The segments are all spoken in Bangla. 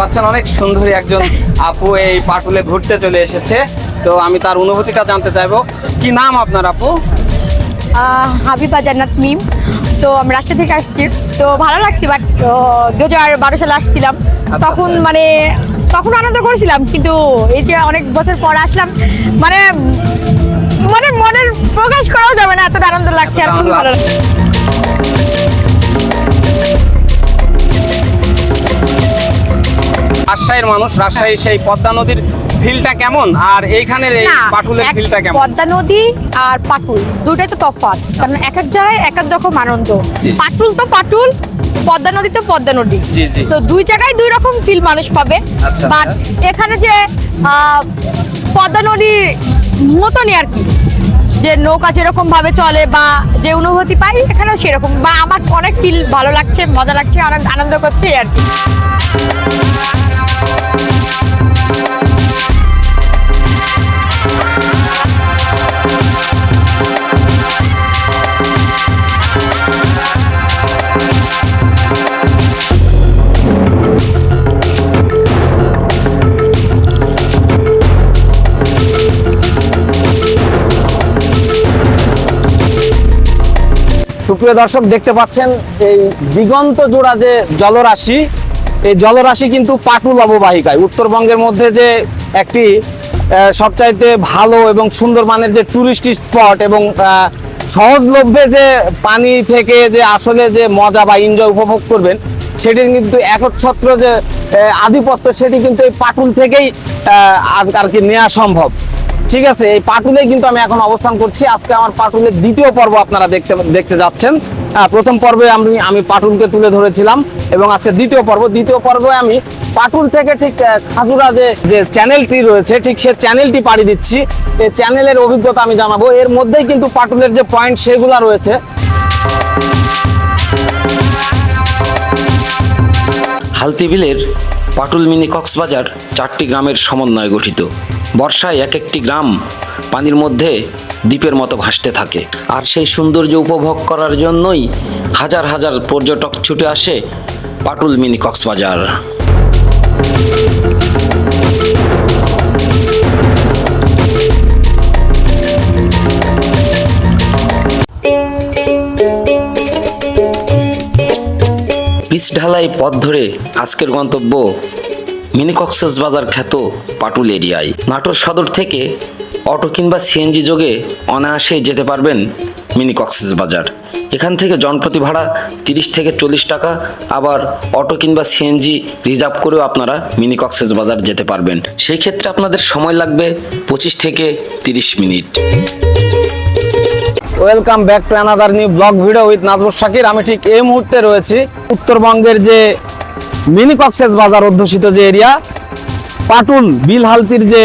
পাচ্ছেন অনেক সুন্দরী একজন আপু এই পাটুলে ঘুরতে চলে এসেছে। তো আমি তার অনুভূতিটা জানতে চাইব। কি নাম আপনার আপু? হাবিবা জান্নাত মিম। তো আমি রাস্তা থেকে আসছি। তো ভালো লাগছে বাট দু হাজার বারো সালে আসছিলাম। তখন আচ্ছা। মানে তখন আনন্দ করেছিলাম কিন্তু এই যে অনেক বছর পর আসলাম মানে মানে মনের প্রকাশ করাও যাবে না এতটা আনন্দ লাগছে আর খুবই ভালো লাগছে। রাজশাহীর মানুষ রাজশাহীর সেই পদ্মা নদীর ফিলটা কেমন? আর এইখানের এই পাটুলের ফিলটা কেমন? পদ্মা নদী আর পাটুল দুটাই তো তফাৎ। কারণ এক এক জায়গায় এক এক রকম আনন্দ। পাটুল তো পাটুল পদ্মা নদী তো পদ্মা নদী। জি, জি। তো দুই জায়গায় দুই রকম ফিল মানুষ পাবে। আচ্ছা, বাট আচ্ছা। এখানে যে পদ্মা নদীর মতনই আর কি। যে নৌকা যেরকম ভাবে চলে বা যে অনুভূতি পাই এখানেও সেরকম। বা আমার অনেক ফিল ভালো লাগছে মজা লাগছে অনেক আনন্দ করছে আর কি। সুপ্রিয় দর্শক, দেখতে পাচ্ছেন এই দিগন্ত জোড়া যে জলরাশি, এই জলরাশি কিন্তু পাটুল অববাহিকায় উত্তরবঙ্গের মধ্যে যে একটি সবচাইতে ভালো এবং সুন্দর মানের যে টুরিস্ট স্পট এবং সহজলভ্যে যে পানি থেকে যে আসলে যে মজা বা এনজয় উপভোগ করবেন, সেটির কিন্তু একচ্ছত্র যে আধিপত্য, সেটি কিন্তু এই পাটুল থেকেই আর কি নেওয়া সম্ভব। ঠিক আছে এই পাটুলে কিন্তু আমি এখন অবস্থান করছি। আজকে আমার পাটুলের দ্বিতীয় পর্ব আপনারা দেখতে দেখতে যাচ্ছেন। আহ, প্রথম পর্বে আমি আমি পাটুলকে তুলে ধরেছিলাম এবং আজকে দ্বিতীয় পর্ব। দ্বিতীয় পর্বে আমি পাটুল থেকে ঠিক খাজুরা যে যে চ্যানেলটি রয়েছে ঠিক সে চ্যানেলটি পাড়ি দিচ্ছি। এই চ্যানেলের অভিজ্ঞতা আমি জানাব। এর মধ্যেই কিন্তু পাটুলের যে পয়েন্ট সেগুলো রয়েছে। হালতিবিলের পাটুল মিনি কক্সবাজার চারটি গ্রামের সমন্বয়ে গঠিত। বর্ষায় এক একটি গ্রাম পানির মধ্যে দ্বীপের মতো ভাসতে থাকে। আর সেই সৌন্দর্য উপভোগ করার জন্যই হাজার হাজার পর্যটক ছুটে আসে পাটুল মিনি কক্সবাজার। পিচ ঢালাই পথ ধরে আজকের গন্তব্য মিনি বাজার খ্যাত পাটুল এরিয়ায় নাটোর সদর থেকে অটো কিংবা সিএনজি যোগে অনায়াসে যেতে পারবেন মিনি বাজার। এখান থেকে জনপ্রতি ভাড়া তিরিশ থেকে চল্লিশ টাকা, আবার অটো কিংবা সিএনজি রিজার্ভ করেও আপনারা মিনি কক্সেস বাজার যেতে পারবেন। সেই ক্ষেত্রে আপনাদের সময় লাগবে পঁচিশ থেকে তিরিশ minute. Welcome back to another new blog video with Nazbur Shakir আমি ঠিক এই মুহূর্তে রয়েছি। উত্তরবঙ্গের যে মিনি কক্সেস বাজার অধ্যুষিত যে এরিয়া, পাটুল, বিলহালতির যে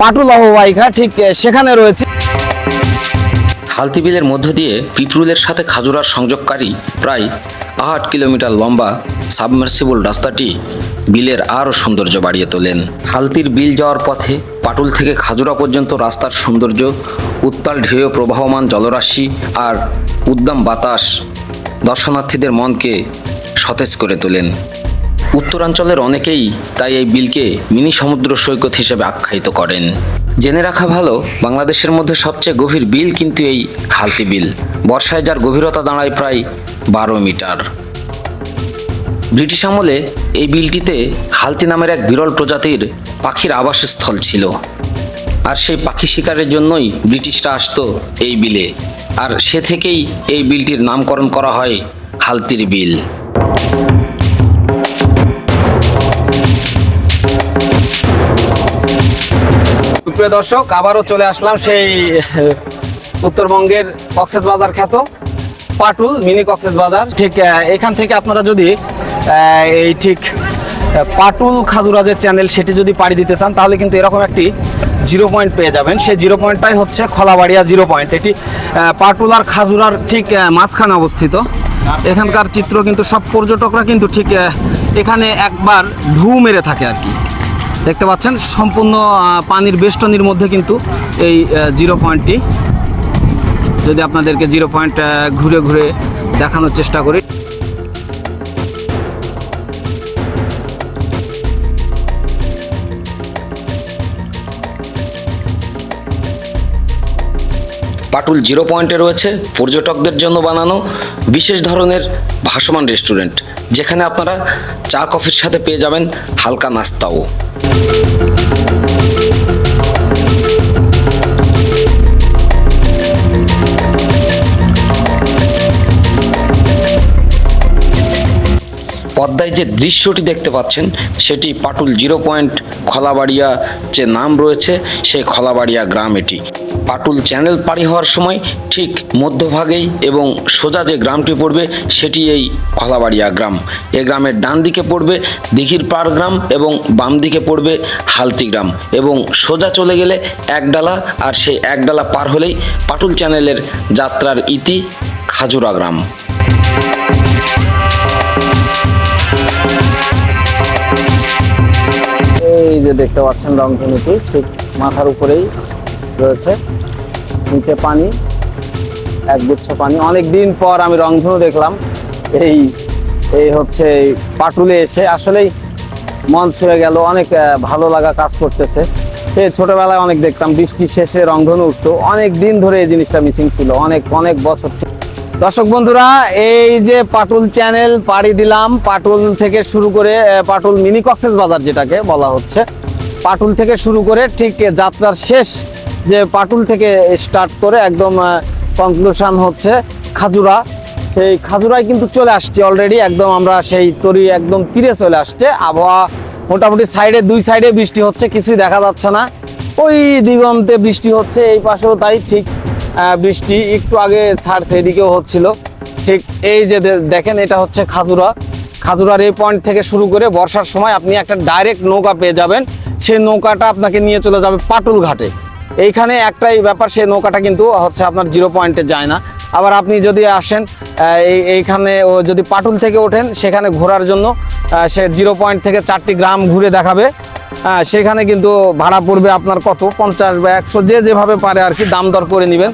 পাটুল অববাহিকা ঠিক সেখানে রয়েছে। হালতি বিলের মধ্য দিয়ে পিপরুলের সাথে খাজুরার সংযোগকারী প্রায় আট কিলোমিটার লম্বা সাবমার্সিবল রাস্তাটি বিলের আরও সৌন্দর্য বাড়িয়ে তোলেন। হালতির বিল যাওয়ার পথে পাটুল থেকে খাজুরা পর্যন্ত রাস্তার সৌন্দর্য, উত্তাল ঢেউ, প্রবাহমান জলরাশি আর উদ্দাম বাতাস দর্শনার্থীদের মনকে সতেজ করে তোলেন। উত্তরাঞ্চলের অনেকেই তাই এই বিলকে মিনি সমুদ্র সৈকত হিসেবে আখ্যায়িত করেন। জেনে রাখা ভালো, বাংলাদেশের মধ্যে সবচেয়ে গভীর বিল কিন্তু এই হালতি বিল। বর্ষায় যার গভীরতা দাঁড়ায় প্রায় বারো মিটার। ব্রিটিশ আমলে এই বিলটিতে হালতি নামের এক বিরল প্রজাতির পাখির আবাসস্থল ছিল। আর সেই পাখি শিকারের জন্যই ব্রিটিশরা আসতো এই বিলে। আর সে থেকেই এই বিলটির নামকরণ করা হয় হালতির বিল। সুপ্রিয় দর্শক, আবারও চলে আসলাম সেই উত্তরবঙ্গের কক্সেস বাজার খ্যাত পাটুল, মিনি কক্সেস বাজার। ঠিক এখান থেকে আপনারা যদি এই ঠিক পাটুল খাজুরা যে চ্যানেল সেটি যদি পাড়ি দিতে চান, তাহলে কিন্তু এরকম একটি জিরো পয়েন্ট পেয়ে যাবেন। সেই জিরো পয়েন্টটাই হচ্ছে খলাবাড়িয়া জিরো পয়েন্ট। এটি পাটুল আর খাজুরার ঠিক মাঝখানে অবস্থিত। এখানকার চিত্র কিন্তু সব পর্যটকরা কিন্তু ঠিক এখানে একবার ঢু মেরে থাকে আর কি। দেখতে পাচ্ছেন, সম্পূর্ণ পানির বেষ্টনির মধ্যে কিন্তু এই জিরো পয়েন্টটি। যদি আপনাদেরকে জিরো পয়েন্ট ঘুরে ঘুরে দেখানোর চেষ্টা করি। পাটুল জিরো পয়েন্টে রয়েছে, পর্যটকদের জন্য বানানো বিশেষ ধরনের ভাসমান রেস্টুরেন্ট, যেখানে আপনারা চা, কফির সাথে পেয়ে যাবেন হালকা নাস্তাও। Thank you. পদ্মায় যে দৃশ্যটি দেখতে পাচ্ছেন, সেটি পাটুল জিরো পয়েন্ট খলাবাড়িয়া যে নাম রয়েছে, সেই খলাবাড়িয়া গ্রাম এটি। পাটুল চ্যানেল পাড়ি হওয়ার সময় ঠিক মধ্যভাগেই এবং সোজা যে গ্রামটি পড়বে, সেটি এই খলাবাড়িয়া গ্রাম। এই গ্রামের ডান দিকে পড়বে দিঘির পাড় গ্রাম এবং বাম দিকে পড়বে হালতি গ্রাম এবং সোজা চলে গেলে একডালা আর সেই একডালা পার হলেই পাটুল চ্যানেলের যাত্রার ইতি খাজুরা গ্রাম। এই যে দেখতে পাচ্ছেন রংধনুটি, ঠিক মাথার উপরেই রয়েছে। নিচে পানি, একগুচ্ছ পানি। অনেক দিন পর আমি রংধনু দেখলাম। এই এই হচ্ছে পাটুলে এসে আসলেই মন ছুঁয়ে গেল, অনেক ভালো লাগা কাজ করতেছে। সে ছোটবেলায় অনেক দেখতাম, বৃষ্টি শেষে রংধনু উঠতো। অনেক দিন ধরে এই জিনিসটা মিসিং ছিল। অনেক অনেক বছর। দর্শক বন্ধুরা, এই যে পাটুল চ্যানেল পাড়ি দিলাম, পাটুল থেকে শুরু করে পাটুল মিনি কক্সেস বাজার যেটাকে বলা হচ্ছে, পাটুল থেকে শুরু করে ঠিক যাত্রার শেষ যে পাটুল থেকে স্টার্ট করে একদম কনক্লুশন হচ্ছে খাজুরা। সেই খাজুরায় কিন্তু চলে আসছে অলরেডি একদম আমরা সেই তরি একদম তীরে চলে আসছে। আবহাওয়া মোটামুটি সাইডে দুই সাইডে বৃষ্টি হচ্ছে, কিছুই দেখা যাচ্ছে না। ওই দিগন্তে বৃষ্টি হচ্ছে, এই পাশেও তাই ঠিক বৃষ্টি একটু আগে ছাড়ছে, এদিকেও হচ্ছিল। ঠিক এই যে দেখেন, এটা হচ্ছে খাজুরা। খাজুরার এই পয়েন্ট থেকে শুরু করে বর্ষার সময় আপনি একটা ডাইরেক্ট নৌকা পেয়ে যাবেন। সেই নৌকাটা আপনাকে নিয়ে চলে যাবে পাটুল ঘাটে এইখানে একটাই ব্যাপার, সেই নৌকাটা কিন্তু হচ্ছে আপনার জিরো পয়েন্টে যায় না। আবার আপনি যদি আসেন এইখানে ও যদি পাটুল থেকে ওঠেন, সেখানে ঘোরার জন্য সে জিরো পয়েন্ট থেকে চারটি গ্রাম ঘুরে দেখাবে। সেখানে কিন্তু ভাড়া পড়বে আপনার কত? পঞ্চাশ বা একশো, যে যেভাবে পারে আর কি, দাম দর করে নেবেন।